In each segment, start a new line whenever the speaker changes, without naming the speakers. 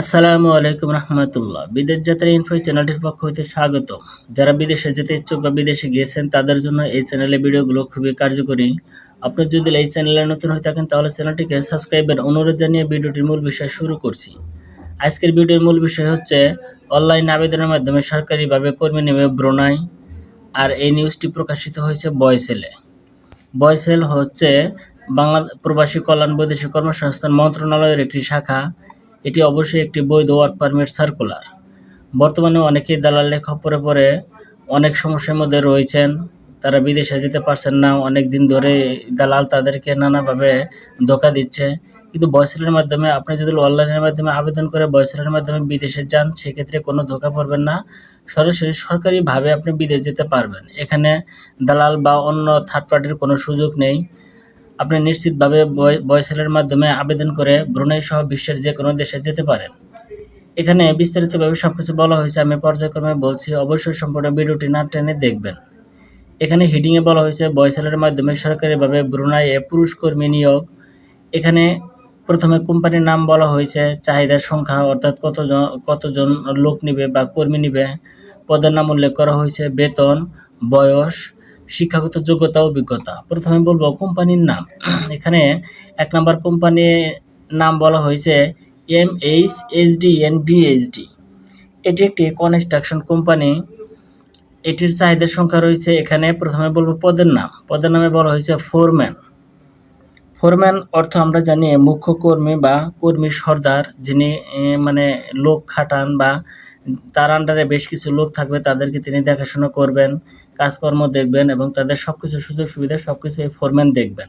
আসসালামু আলাইকুম রহমতুল্লাহ। বিদেশ যাত্রা ইনফো চ্যানেলটির পক্ষ হতে স্বাগত যারা বিদেশে যেতে ইচ্ছুক বা বিদেশে গিয়েছেন, তাদের জন্য এই চ্যানেলের ভিডিওগুলো খুবই কার্যকরী। আপনি যদি এই চ্যানেলে নতুন হয়ে থাকেন, তাহলে চ্যানেলটিকে সাবস্ক্রাইবের অনুরোধ জানিয়ে ভিডিওটির মূল বিষয় শুরু করছি। আজকের ভিডিওর মূল বিষয় হচ্ছে অনলাইন আবেদনের মাধ্যমে সরকারিভাবে কর্মী নেবে ব্রোনাই, আর এই নিউজটি প্রকাশিত হয়েছে বয়সেলে। বয়সেল হচ্ছে বাংলা, প্রবাসী কল্যাণ বৈদেশিক কর্মসংস্থান মন্ত্রণালয়ের একটি শাখা। এটি অবশ্যই একটি বৈধ ওয়ার্ক পারমিট সার্কুলার বর্তমানে অনেকেই দালাল দালালের খপ্পরে পড়ে অনেক সমস্যার মধ্যে রয়েছেন, তারা বিদেশে যেতে পারছেন না, অনেক দিন ধরে দালাল তাদেরকে নানাভাবে ধোকা দিচ্ছে। কিন্তু বয়সেলের মাধ্যমে আপনি যদি অনলাইনের মাধ্যমে আবেদন করে বয়সেলের মাধ্যমে বিদেশে যান, সেক্ষেত্রে কোনো ধোকা পড়বেন না। সরাসরি সরকারিভাবে আপনি বিদেশ যেতে পারবেন। এখানে দালাল বা অন্য থার্ড পার্টির কোনো সুযোগ নেই। আপনি নিশ্চিতভাবে বয়সেলের মাধ্যমে আবেদন করে ব্রুনাই সহ বিশ্বের যে কোনো দেশে যেতে পারেন। এখানে বিস্তারিতভাবে সব কিছু বলা হয়েছে, আমি পর্যায়ক্রমে বলছি, অবশ্যই সম্পূর্ণ ভিডিওটি না টেনে দেখবেন। এখানে হিডিংয়ে বলা হয়েছে বয়সেলের মাধ্যমে সরকারিভাবে ব্রুনাইয়ে পুরুষ কর্মী নিয়োগ। এখানে প্রথমে কোম্পানির নাম বলা হয়েছে, চাহিদার সংখ্যা, অর্থাৎ কতজন কতজন লোক নিবে বা কর্মী নিবে। পদের নাম উল্লেখ করা হয়েছে, বেতন, বয়স শিক্ষাগত যোগ্যতা, অভিজ্ঞতা। প্রথমে বলব কোম্পানির নাম। এখানে এক নম্বর কোম্পানির নাম বলা হয়েছে M H HD N BHD. এটি একটি কনস্ট্রাকশন কোম্পানি। এটির চাহিদার সংখ্যা রয়েছে এখানে প্রথমে বলব পদের নাম। পদের নামে বলা হয়েছে ফোরম্যান। ফোরম্যান অর্থ আমরা জানি মুখ্য কর্মী বা কর্মী সর্দার, যিনি মানে লোক খাটান বা তার আন্ডারে বেশ কিছু লোক থাকবে, তাদেরকে তিনি দেখাশোনা করবেন। কাজকর্ম দেখবেন এবং তাদের সব কিছু সুযোগ সুবিধা সব কিছু এই ফোরম্যান দেখবেন।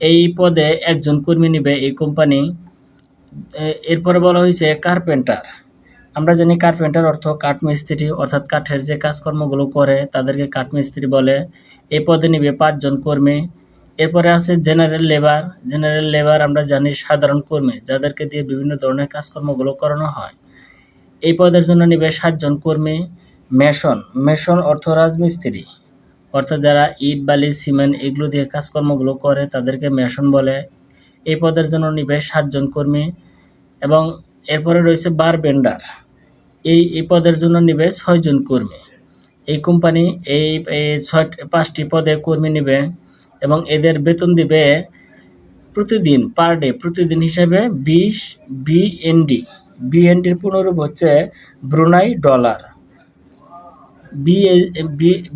এই পদে একজন কর্মী নিবে এই কোম্পানি এরপরে বলা হয়েছে কার্পেন্টার আমরা জানি কার্পেন্টার অর্থ কাঠমিস্ত্রি, অর্থাৎ কাঠের যে কাজকর্মগুলো করে তাদেরকে কাঠমিস্ত্রি বলে। এই পদে নিবে পাঁচজন কর্মী। এরপরে আছে জেনারেল লেবার জেনারেল লেবার আমরা জানি সাধারণ কর্মী, যাদেরকে দিয়ে বিভিন্ন ধরনের কাজকর্মগুলো করানো হয়। এই পদের জন্য নিবে সাতজন কর্মী। মেশন মেশন অর্থ রাজমিস্ত্রি। অর্থাৎ যারা ইট, বালি, সিমেন্ট এগুলো দিয়ে কাজকর্মগুলো করে, তাদেরকে মেশন বলে। এই পদের জন্য নিবে সাতজন কর্মী এবং এরপরে রয়েছে বার বেন্ডার এই এই পদের জন্য নিবে ছয়জন কর্মী। এই কোম্পানি এই ছয়, পাঁচটি পদে কর্মী নিবে এবং এদের বেতন দিবে প্রতিদিন, পার ডে, প্রতিদিন হিসাবে বিশ বিএনডি। বিএনডির পুনরূপ হচ্ছে ব্রুনাই ডলার।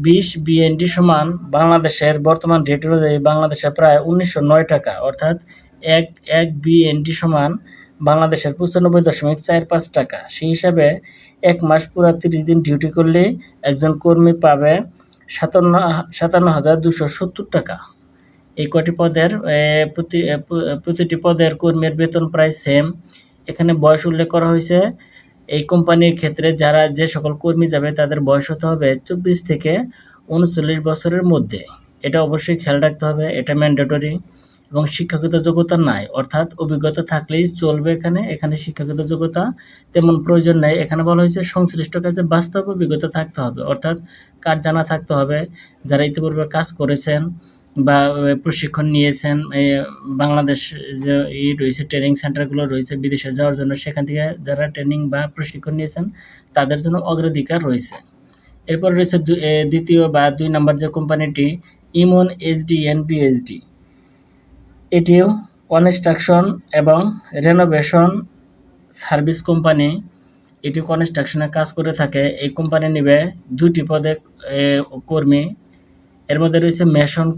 বিশ বিএনডি সমান বাংলাদেশের বর্তমান রেট অনুযায়ী বাংলাদেশে প্রায় উনিশশো নয় টাকা, অর্থাৎ এক এক বিএনডি সমান বাংলাদেশের পঁচানব্বই দশমিক চার পাঁচ টাকা। সেই হিসাবে এক মাস পুরা তিরিশ দিন ডিউটি করলে একজন কর্মী পাবে সাতান্ন সাতান্ন হাজার দুশো সত্তর টাকা। এই কটি পদের প্রতি প্রতিটি পদের কর্মীর বেতন প্রায় সেম এখানে বয়স উল্লেখ করা হয়েছে এই কোম্পানির ক্ষেত্রে যারা যে সকল কর্মী যাবে, তাদের বয়স হতে হবে চব্বিশ থেকে উনচল্লিশ বছরের মধ্যে। এটা অবশ্যই খেয়াল রাখতে হবে, এটা ম্যান্ডেটরি এবং শিক্ষাগত যোগ্যতা নাই। অর্থাৎ অভিজ্ঞতা থাকলেই চলবে এখানে এখানে শিক্ষাগত যোগ্যতা তেমন প্রয়োজন নেই। এখানে বলা হয়েছে সংশ্লিষ্ট কাজে বাস্তব অভিজ্ঞতা থাকতে হবে। অর্থাৎ কাজ জানা থাকতে হবে, যারা ইতিপূর্বে কাজ করেছেন বা প্রশিক্ষণ নিয়েছেন বাংলাদেশ যে ই রয়েছে ট্রেনিং সেন্টারগুলো রয়েছে বিদেশে যাওয়ার জন্য, সেখান থেকে যারা ট্রেনিং বা প্রশিক্ষণ নিয়েছেন, তাদের জন্য অগ্রাধিকার রয়েছে। এরপর রয়েছে দ্বিতীয় বা দুই নম্বর যে কোম্পানিটি ইমন এইচডি এনপিএইচডি এটিও কনস্ট্রাকশন এবং রেনোভেশন সার্ভিস কোম্পানি এটি কনস্ট্রাকশনে কাজ করে থাকে। এই কোম্পানি নিবে দুটি পদে কর্মী। এর মধ্যে রয়েছে মেশন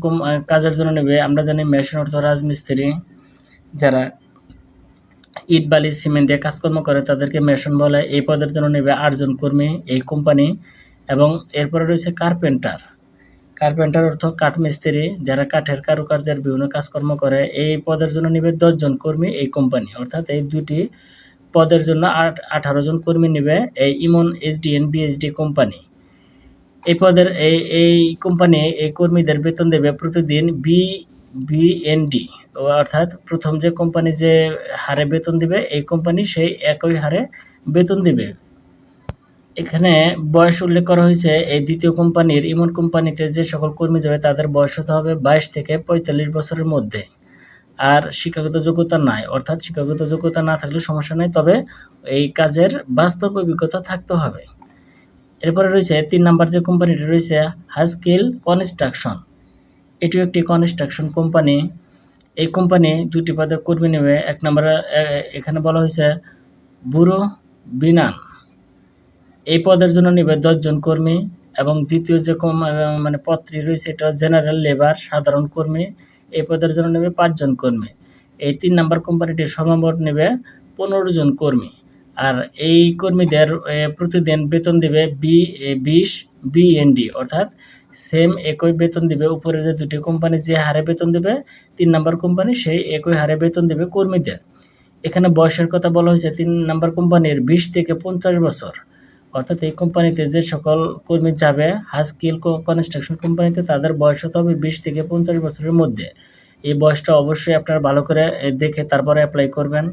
কাজের জন্য নেবে। আমরা জানি মেশন অর্থ রাজমিস্ত্রি। যারা ইট, বালি, সিমেন্ট দিয়ে কাজকর্ম করে, তাদেরকে মেশন বলে। এই পদের জন্য নেবে আটজন কর্মী এই কোম্পানি। এবং এরপরে রয়েছে কার্পেন্টার। কার্পেন্টার অর্থ কাঠমিস্ত্রি, যারা কাঠের কারুকার্যের বিভিন্ন কাজকর্ম করে। এই পদের জন্য নেবে দশজন কর্মী এই কোম্পানি। অর্থাৎ এই দুটি পদের জন্য আট, আঠারো জন কর্মী নেবে। এই ইমন এইচডিএন বিএইচডি কোম্পানি। এই পদের এই এই কোম্পানি এই কর্মীদের বেতন দেবে প্রতিদিন বি বিএনডি অর্থাৎ প্রথম যে কোম্পানি যে হারে বেতন দিবে, এই কোম্পানি সেই একই হারে বেতন দিবে। এখানে বয়স উল্লেখ করা হয়েছে, এই দ্বিতীয় কোম্পানির ইমন কোম্পানিতে যে সকল কর্মী যাবে, তাদের বয়স হতে হবে বাইশ থেকে পঁয়তাল্লিশ বছরের মধ্যে। আর শিক্ষাগত যোগ্যতা নাই, অর্থাৎ শিক্ষাগত যোগ্যতা না থাকলে সমস্যা নেই, তবে এই কাজের বাস্তব অভিজ্ঞতা থাকতে হবে। এরপরে রয়েছে তিন নাম্বার যে কোম্পানিটি রয়েছে হাস্কিল কনস্ট্রাকশন এটিও একটি কনস্ট্রাকশন কোম্পানি এই কোম্পানি দুটি পদে কর্মী নেবে। এক নম্বরে এখানে বলা হয়েছে বুড়ো বিনান। এই পদের জন্য নেবে দশজন কর্মী এবং দ্বিতীয় যে মানে পদটি রয়েছে, এটা জেনারেল লেবার সাধারণ কর্মী। এই পদের জন্য নেবে পাঁচজন কর্মী। এই তিন নাম্বার কোম্পানিটি সর্বমোট নেবে পনেরো জন কর্মী। আর এই কর্মীদের প্রতিদিন বেতন দেবে বি বিশ, বিএনডি, অর্থাৎ সেম একই বেতন দিবে উপরে যে দুটি কোম্পানি যে হারে বেতন দেবে, তিন নাম্বার কোম্পানি সেই একই হারে বেতন দেবে কর্মীদের। এখানে বয়সের কথা বলা হয়েছে, তিন নাম্বার কোম্পানির বিশ থেকে পঞ্চাশ বছর। অর্থাৎ এই কোম্পানিতে যে সকল কর্মী যাবে হাস্কিল কনস্ট্রাকশন কোম্পানিতে তাদের বয়স হতে হবে বিশ থেকে পঞ্চাশ বছরের মধ্যে। এই বয়সটা অবশ্যই আপনারা ভালো করে দেখে তারপরে অ্যাপ্লাই করবেন।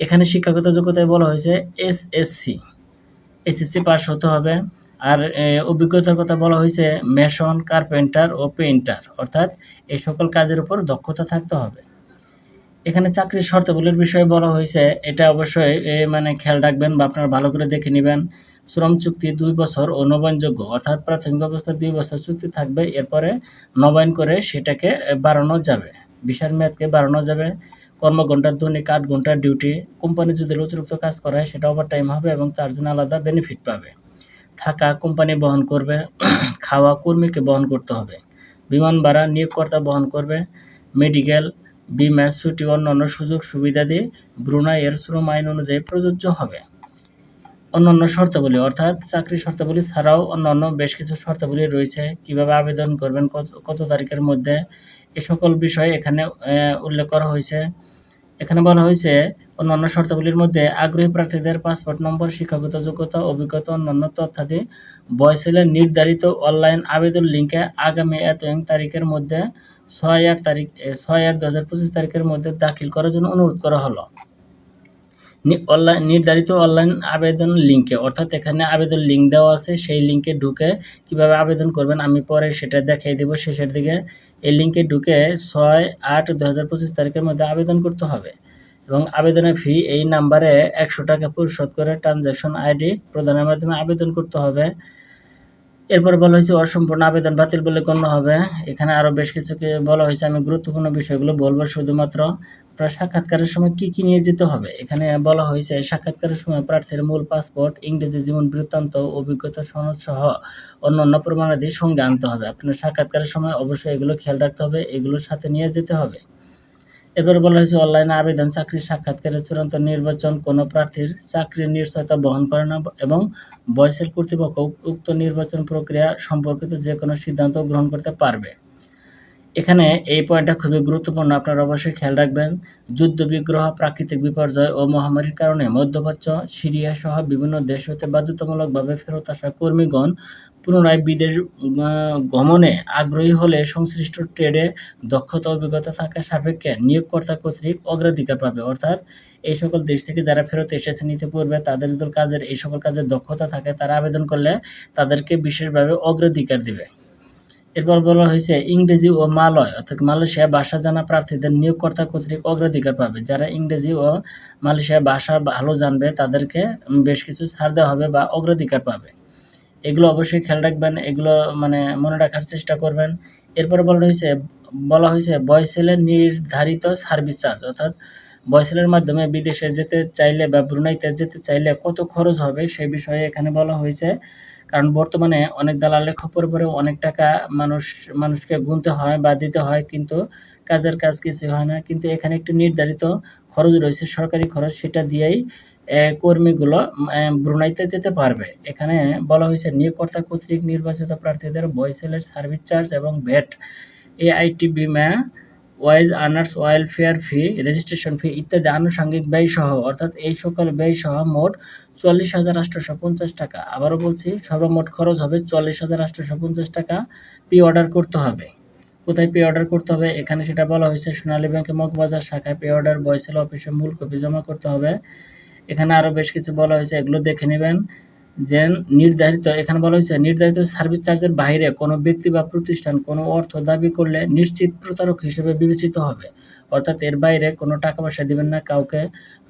এখানে শিক্ষাগত যোগ্যতায় বলা হয়েছে এসএসসি এসএসসি পাস হতে হবে। আর অভিজ্ঞতার কথা বলা হয়েছে মেশন, কার্পেন্টার ও পেইন্টার। অর্থাৎ এই সকল কাজের উপর দক্ষতা থাকতে হবে। এখানে চাকরির শর্তাবলীর বিষয়ে বলা হয়েছে, এটা অবশ্যই মানে খেয়াল রাখবেন বা আপনারা ভালো করে দেখে নেবেন। শ্রম চুক্তি দুই বছর ও নবায়নযোগ্য। অর্থাৎ প্রাথমিক অবস্থায় দুই বছর চুক্তি থাকবে। এরপরে নবায়ন করে সেটাকে বাড়ানো যাবে। বিশার মেয়াদকে বাড়ানো যাবে। কর্মঘণ্টার দৈনিক আট ঘণ্টার ডিউটি, কোম্পানি যদি অতিরিক্ত কাজ করায়, সেটা ওভার টাইম হবে এবং তার জন্য আলাদা বেনিফিট পাবে। থাকা কোম্পানি বহন করবে, খাওয়া কর্মীকে বহন করতে হবে। বিমান ভাড়া নিয়োগকর্তা বহন করবে মেডিকেল বিমা, ছুটি, অন্যান্য সুযোগ সুবিধা সুবিধাদি ব্রুনাইয়ের শ্রম আইন অনুযায়ী প্রযোজ্য হবে। অন্যান্য শর্তাবলী, অর্থাৎ চাকরি শর্তাবলী ছাড়াও অন্যান্য বেশ কিছু শর্তাবলী রয়েছে। কীভাবে আবেদন করবেন, কত তারিখের মধ্যে, এ সকল বিষয় এখানে উল্লেখ করা হয়েছে। এখানে বলা হয়েছে, অন্যান্য শর্তাবলীর মধ্যে আগ্রহী প্রার্থীদের পাসপোর্ট নম্বর, শিক্ষাগত যোগ্যতা, অভিজ্ঞতা, অন্যান্য তথ্যাদি বয়সেলের নির্ধারিত অনলাইন আবেদন লিঙ্কে আগামী এত তারিখের মধ্যে ছয় আট তারিখ ছয় আট দু হাজার পঁচিশ তারিখের মধ্যে দাখিল করার জন্য অনুরোধ করা হলো। অনলাইন নির্ধারিত অনলাইন আবেদন লিঙ্কে অর্থাৎ এখানে আবেদন লিঙ্ক দেওয়া আছে, সেই লিঙ্কে ঢুকে কীভাবে আবেদন করবেন আমি পরে সেটা দেখিয়ে দেবো। শেষের দিকে এই লিঙ্কে ঢুকে ছয় আট দু হাজার পঁচিশ তারিখের মধ্যে আবেদন করতে হবে এবং আবেদনের ফি এই নাম্বারে একশো টাকা পরিশোধ করে ট্রানজ্যাকশন আইডি প্রদানের মাধ্যমে আবেদন করতে হবে। এরপর বলা হয়েছে, অসম্পূর্ণ আবেদন বাতিল বলে গণ্য হবে। এখানে আরও বেশ কিছুকে বলা হয়েছে, আমি গুরুত্বপূর্ণ বিষয়গুলো বলব। শুধুমাত্র সাক্ষাৎকারের সময় কি কি নিয়ে যেতে হবে? এখানে বলা হয়েছে, সাক্ষাৎকারের সময় প্রার্থীর মূল পাসপোর্ট, ইংরেজি জীবন বৃত্তান্ত, অভিজ্ঞতা সনদ সহ অন্যান্য প্রমাণাদি সঙ্গে আনতে হবে। আপনার সাক্ষাৎকারের সময় অবশ্যই এগুলো খেয়াল রাখতে হবে, এগুলোর সাথে নিয়ে যেতে হবে। এরপর বলা হয়েছে, অনলাইনে আবেদন, চাকরির সাক্ষাৎকারের চূড়ান্ত নির্বাচন কোনো প্রার্থীর চাকরির নিশ্চয়তা বহন করে না এবং বয়সের কর্তৃপক্ষ উক্ত নির্বাচন প্রক্রিয়া সম্পর্কিত যে কোনো সিদ্ধান্ত গ্রহণ করতে পারবে। এখানে এই পয়েন্টটা খুবই গুরুত্বপূর্ণ, আপনারা অবশ্যই খেয়াল রাখবেন। যুদ্ধ বিগ্রহ, প্রাকৃতিক বিপর্যয় ও মহামারীর কারণে মধ্যপ্রাচ্য সিরিয়া সহ বিভিন্ন দেশ হতে বাধ্যতামূলকভাবে ফেরত আসা কর্মীগণ পুনরায় বিদেশ গমনে আগ্রহী হলে সংশ্লিষ্ট ট্রেডে দক্ষতা, অভিজ্ঞতা থাকা সাপেক্ষে নিয়োগকর্তা কর্তৃক অগ্রাধিকার পাবে। অর্থাৎ এই সকল দেশ থেকে যারা ফেরত এসেছেন, ইতিপূর্বে তাদের যদি কাজের, এই সকল কাজের দক্ষতা থাকে, তারা আবেদন করলে তাদেরকে বিশেষভাবে অগ্রাধিকার দিবে। এরপর বলা হয়েছে, ইংরেজি ও মালয়, অর্থাৎ মালয়েশিয়া ভাষা জানা প্রার্থীদের নিয়োগকর্তা কর্তৃক অগ্রাধিকার পাবে। যারা ইংরেজি ও মালয়েশিয়া ভাষা ভালো জানবে, তাদেরকে বেশ কিছু ছাড় দেওয়া হবে বা অগ্রাধিকার পাবে। এগুলো অবশ্যই খেয়াল রাখবেন, এগুলো মানে মনে রাখার চেষ্টা করবেন। এরপরে বলা হয়েছে বলা হয়েছে বয়সেলের নির্ধারিত সার্ভিস চার্জ অর্থাৎ বয়সেলের মাধ্যমে বিদেশে যেতে চাইলে বা ব্রুনাইতে যেতে চাইলে কত খরচ হবে সেই বিষয়ে এখানে বলা হয়েছে। কারণ বর্তমানে অনেক দালালের খপর পরে অনেক টাকা মানুষ, মানুষকে গুনতে হয় বা দিতে হয়, কিন্তু কাজের কাজ কিছু হয় না। কিন্তু এখানে একটি নির্ধারিত খরচ রয়েছে, সরকারি খরচ, সেটা দিয়েই কর্মীগুলো ব্রুনাইতে যেতে পারবে। এখানে বলা হয়েছে, নিয়োগকর্তা কর্তৃক নির্বাচিত প্রার্থীদের বয়সেলের সার্ভিস চার্জ এবং ভ্যাট এআইটি বিমা ওয়াইজ আনার্স ওয়েলফেয়ার ফি, রেজিস্ট্রেশন ফি ইত্যাদি আনুষঙ্গিক ব্যয় সহ অর্থাৎ এই সকল ব্যয় সহ মোট চল্লিশ হাজার আটশোশো পঞ্চাশ টাকা। আবারও বলছি, সর্বমোট খরচ হবে চল্লিশ হাজার আটশোশো পঞ্চাশ টাকা পি অর্ডার করতে হবে। কোথায় পে অর্ডার করতে হবে? এখানে সেটা বলা হয়েছে, সোনালী ব্যাংকে মগবাজার শাখায় পে অর্ডার বয়সেল অফিসে মূল কপি জমা করতে হবে। এখানে আরও বেশ কিছু বলা হয়েছে, এগুলো দেখে নেবেন। যে নির্ধারিত, এখানে বলা হয়েছে, নির্ধারিত সার্ভিস চার্জের বাইরে কোনো ব্যক্তি বা প্রতিষ্ঠান কোনো অর্থ দাবি করলে নিশ্চিত প্রতারক হিসেবে বিবেচিত হবে। অর্থাৎ এর বাইরে কোনো টাকা পয়সা দিবেন না, কাউকে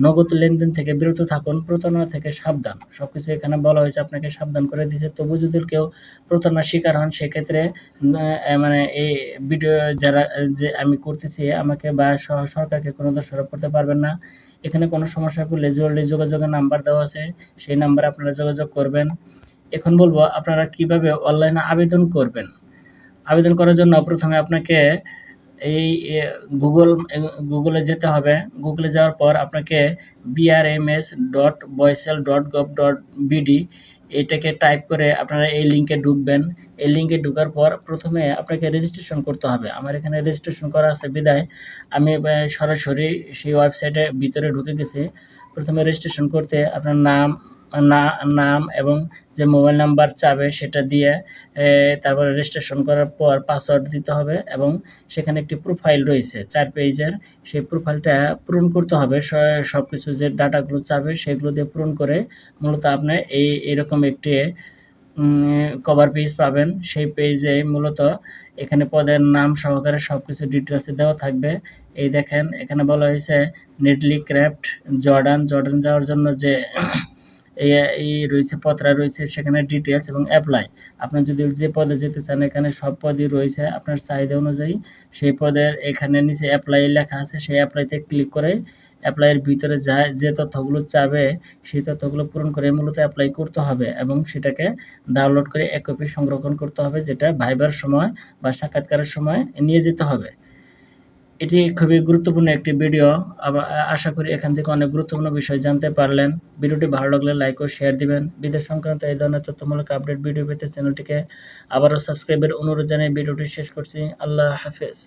নগদ লেনদেন থেকে বিরত থাকুন, প্রতারণা থেকে সাবধান। সব কিছু এখানে বলা হয়েছে, আপনাকে সাবধান করে দিয়েছে। তবু যদি কেউ প্রতারণার শিকার হন, সেক্ষেত্রে মানে এই ভিডিও যারা, যে আমি করতেছি, আমাকে বা সরকারকে কোনো দোষারোপ করতে পারবেন না। এখানে কোনো সমস্যা পড়লে জরুরি যোগাযোগের নাম্বার দেওয়া আছে, সেই নাম্বারে আপনারা যোগাযোগ করবেন। এখন বলব আপনারা কীভাবে অনলাইনে আবেদন করবেন? আবেদন করার জন্য প্রথমে আপনাকে এই গুগল, গুগলে যেতে হবে। গুগলে যাওয়ার পর আপনাকে BRMS dot BOESL dot gov dot BD এটাকে টাইপ করে আপনারা এই লিঙ্কে ঢুকবেন। এই লিঙ্কে ঢুকার পর প্রথমে আপনাকে রেজিস্ট্রেশন করতে হবে। আমার এখানে রেজিস্ট্রেশন করা আছে, বিদায়। আমি সরাসরি সেই ওয়েবসাইটে ভিতরে ঢুকে গেছি। প্রথমে রেজিস্ট্রেশন করতে আপনার নাম না, নাম এবং যে মোবাইল নাম্বার চাবে সেটা দিয়ে তারপরে রেজিস্ট্রেশন করার পর পাসওয়ার্ড দিতে হবে এবং সেখানে একটি প্রোফাইল রয়েছে। চার পেজের সেই প্রোফাইলটা পূরণ করতে হবে। সব কিছু যে ডাটাগুলো চাবে সেগুলো দিয়ে পূরণ করে মূলত আপনি এই, এরকম একটি কভার পেজ পাবেন। সেই পেজে মূলত এখানে পদের নাম সহকারে সব কিছু ডিটেলসে দেওয়া থাকবে। এই দেখেন, এখানে বলা হয়েছে নেটলি ক্রাফট জর্ডান জর্ডান যাওয়ার জন্য যে এই রয়েছে, পত্রা রয়েছে, সেখানে ডিটেলস এবং অ্যাপ্লাই আপনি যদি যে পদে যেতে চান, এখানে সব পদই রয়েছে আপনার চাহিদা অনুযায়ী। সেই পদের এখানে নিচে অ্যাপ্লাই লেখা আছে, সেই অ্যাপ্লাইতে ক্লিক করে অ্যাপ্লাইয়ের ভিতরে যা, যে তথ্যগুলো চাবে, সেই তথ্যগুলো পূরণ করে মূলত অ্যাপ্লাই করতে হবে এবং সেটাকে ডাউনলোড করে এক কপি সংরক্ষণ করতে হবে, যেটা ভাইবার সময় বা সাক্ষাৎকারের সময় নিয়ে যেতে হবে। এটি খুবই গুরুত্বপূর্ণ একটি ভিডিও। আশা করি এখান থেকে অনেক গুরুত্বপূর্ণ বিষয় জানতে পারলেন। ভিডিওটি ভালো লাগলে লাইক ও শেয়ার দিবেন। বিদেশ সংক্রান্ত এই ধরনের তথ্যমূলক আপডেট ভিডিও পেতে চ্যানেলটিকে আবারও সাবস্ক্রাইবের অনুরোধ জানিয়ে ভিডিওটি শেষ করছি। আল্লাহ হাফেজ।